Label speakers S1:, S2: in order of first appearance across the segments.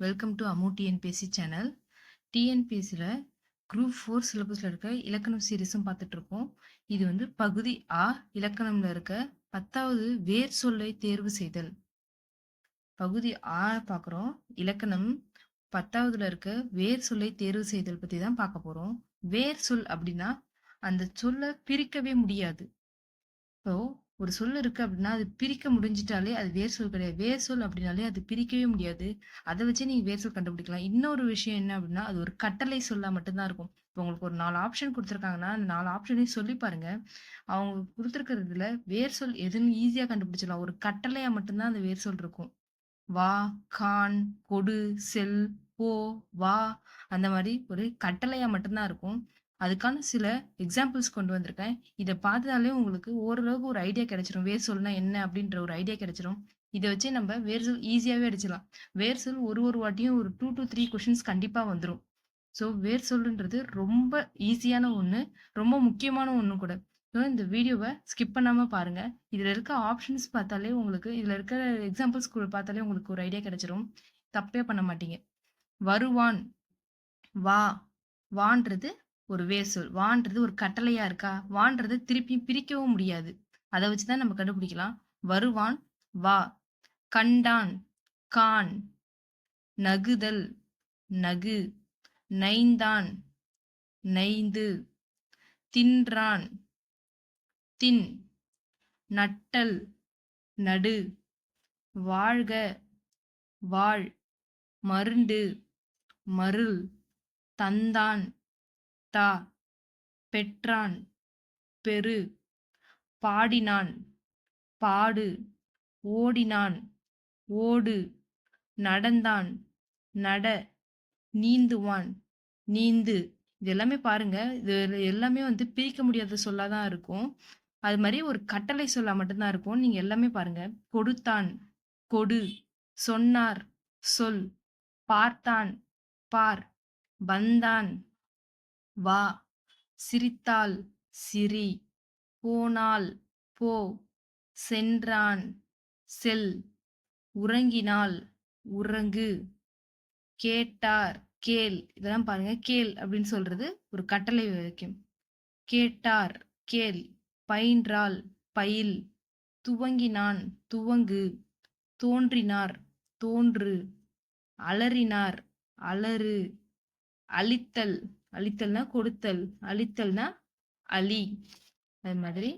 S1: Welcome to Amu TNPSC channel டிஎன்பிஎஸ்சியில் group four சிலபஸில் இருக்க இலக்கணம் சீரீஸும் பார்த்துட்ருக்கோம். இது வந்து பகுதி ஆ இலக்கணமில் இருக்க பத்தாவது வேர் சொல்லை தேர்வு செய்தல். பகுதி ஆ பார்க்குறோம். இலக்கணம் பத்தாவதுல இருக்க வேர் சொல்லை தேர்வு செய்தல் பற்றி தான் பார்க்க போகிறோம் வேர் சொல் அப்படின்னா அந்த சொல்லை பிரிக்கவே முடியாது. ஸோ ஒரு சொல் இருக்கு அப்படின்னா அது பிரிக்க முடிஞ்சிட்டாலே அது வேர் சொல் கிடையாது. வேர் சொல் அப்படின்னாலே அது பிரிக்கவே முடியாது. அதை வச்சு நீங்க வேர் சொல் கண்டுபிடிக்கலாம். இன்னொரு விஷயம் என்ன அப்படின்னா அது ஒரு கட்டளை சொல்லா மட்டும்தான் இருக்கும். இப்போ உங்களுக்கு ஒரு நாலு ஆப்ஷன் கொடுத்துருக்காங்கன்னா அந்த நாலு ஆப்ஷனையும் சொல்லி பாருங்க. அவங்க கொடுத்துருக்கிறதுல வேர் சொல் எதுன்னு ஈஸியா கண்டுபிடிச்சிடலாம். ஒரு கட்டளையா மட்டும்தான் அந்த வேர் சொல் இருக்கும். வா கான் கொடு செல் போ வா அந்த மாதிரி ஒரு கட்டளையா மட்டும்தான் இருக்கும். அதுக்கான சில எக்ஸாம்பிள்ஸ் கொண்டு வந்திருக்கேன். இதை பார்த்தாலே உங்களுக்கு ஓரளவுக்கு ஒரு ஐடியா கிடைச்சிரும். வேர் சொல்னா என்ன அப்படின்ற ஒரு ஐடியா கிடைச்சிரும். இதை வச்சு நம்ம வேர் சொல் ஈஸியாகவே அடிச்சிடலாம். வேர் சொல் ஒரு ஒரு வாட்டியும் ஒரு டூ டு த்ரீ கொஷின்ஸ் கண்டிப்பாக வந்துடும் ஸோ வேர் சொல்லுன்றது ரொம்ப ஈஸியான ஒன்று ரொம்ப முக்கியமான ஒன்று கூட. ஸோ இந்த வீடியோவை ஸ்கிப் பண்ணாமல் பாருங்கள் இதில் இருக்க ஆப்ஷன்ஸ் பார்த்தாலே உங்களுக்கு இதில் இருக்கிற எக்ஸாம்பிள்ஸ் பார்த்தாலே உங்களுக்கு ஒரு ஐடியா கிடைச்சிரும். தப்பே பண்ண மாட்டீங்க. வருவான். வா. வான்றது ஒரு வேர் வான்றது ஒரு கட்டளையா இருக்கா? வான்றது திருப்பி பிரிக்கவும் முடியாது. அதை வச்சுதான் நம்ம கண்டுபிடிக்கலாம். வருவான் வா. கண்டான் கான். நகுதல். நகு. நைந்தான். நைந்து. தின்றான். தின். நட்டல். நடு. வாழ்க. வாழ். மருண்டு. மருள். தந்தான். தா பெற்றான் பெரு பாடினான் பாடு ஓடினான் ஓடு நடந்தான் நட நீந்துவான் நீந்து. இது எல்லாமே பாருங்க இது எல்லாமே வந்து பிரிக்க முடியாத சொல்லாதான் இருக்கும். அது மாதிரி ஒரு கட்டளை சொல்லா மட்டும்தான் இருக்கும். நீங்க எல்லாமே பாருங்க. கொடுத்தான் கொடு சொன்னார் சொல் பார்த்தான் பார் வந்தான். வா. சிரித்தாள் சிரி. போனால் போ. சென்றான் செல். உறங்கினாள் உறங்கு. கேட்டார் கேள். இதெல்லாம் பாருங்க. கேள் அப்படின்னு சொல்றது ஒரு கட்டளை வைக்கும் கேட்டார் கேள். பயின்றால் பயில். துவங்கினான் துவங்கு. தோன்றினார் தோன்று. அலறினார் அலறு. அழித்தல். அழித்தல்னா கொடுத்தல் அழித்தல்னா அழி. அது மாதிரி.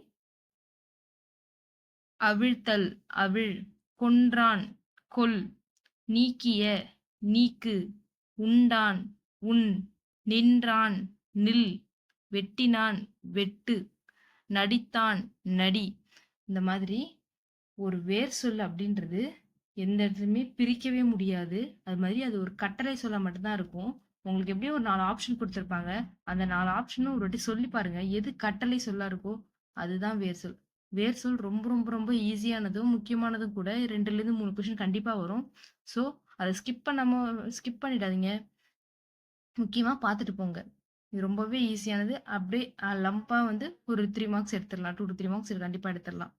S1: அவிழ்த்தல் அவிழ் கொன்றான் கொல் நீக்கிய நீக்கு உண்டான் உன் நின்றான் நில் வெட்டினான் வெட்டு நடித்தான் நடி. இந்த மாதிரி ஒரு வேர் சொல் அப்படின்றது எந்த இடத்துலையுமே பிரிக்கவே முடியாது. அது மாதிரி அது ஒரு கட்டளை சொல்ல மட்டும்தான் இருக்கும். உங்களுக்கு எப்படியும் ஒரு நாலு ஆப்ஷன் கொடுத்துருப்பாங்க. அந்த நாலு ஆப்ஷனும் ஒரு வாட்டி சொல்லி பாருங்க. எது கட்டளை சொல்லா இருக்கோ அதுதான் வேர் சொல். வேர் சொல் ரொம்ப ரொம்ப ரொம்ப ஈஸியானதும் முக்கியமானதும் கூட ரெண்டுலேருந்து மூணு கொஷின் கண்டிப்பாக வரும். ஸோ அதை ஸ்கிப் பண்ணாமல் ஸ்கிப் பண்ணிடாதீங்க. முக்கியமாக பார்த்துட்டு போங்க. இது ரொம்பவே ஈஸியானது அப்படியே லம்பாக வந்து ஒரு த்ரீ மார்க்ஸ் எடுத்துடலாம். டூ டு த்ரீ மார்க்ஸ் கண்டிப்பாக எடுத்துடலாம்.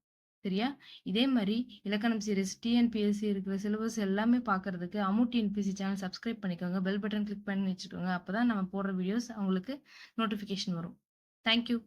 S1: சரியா? இதே மாதிரி இலக்கணம் சீரிஸ் டிஎன்பிஎஸ்சி இருக்கிற சிலபஸ் எல்லாமே பார்க்கறதுக்கு அமு டிஎன்பிஎஸ்சி சேனல் சப்ஸ்கிரைப் பண்ணிக்கோங்க. பெல் பட்டன் கிளிக் பண்ணி வச்சுக்கோங்க. அப்போ தான் நம்ம போடுற வீடியோஸ் அவங்களுக்கு நோட்டிஃபிகேஷன் வரும். தேங்க்யூ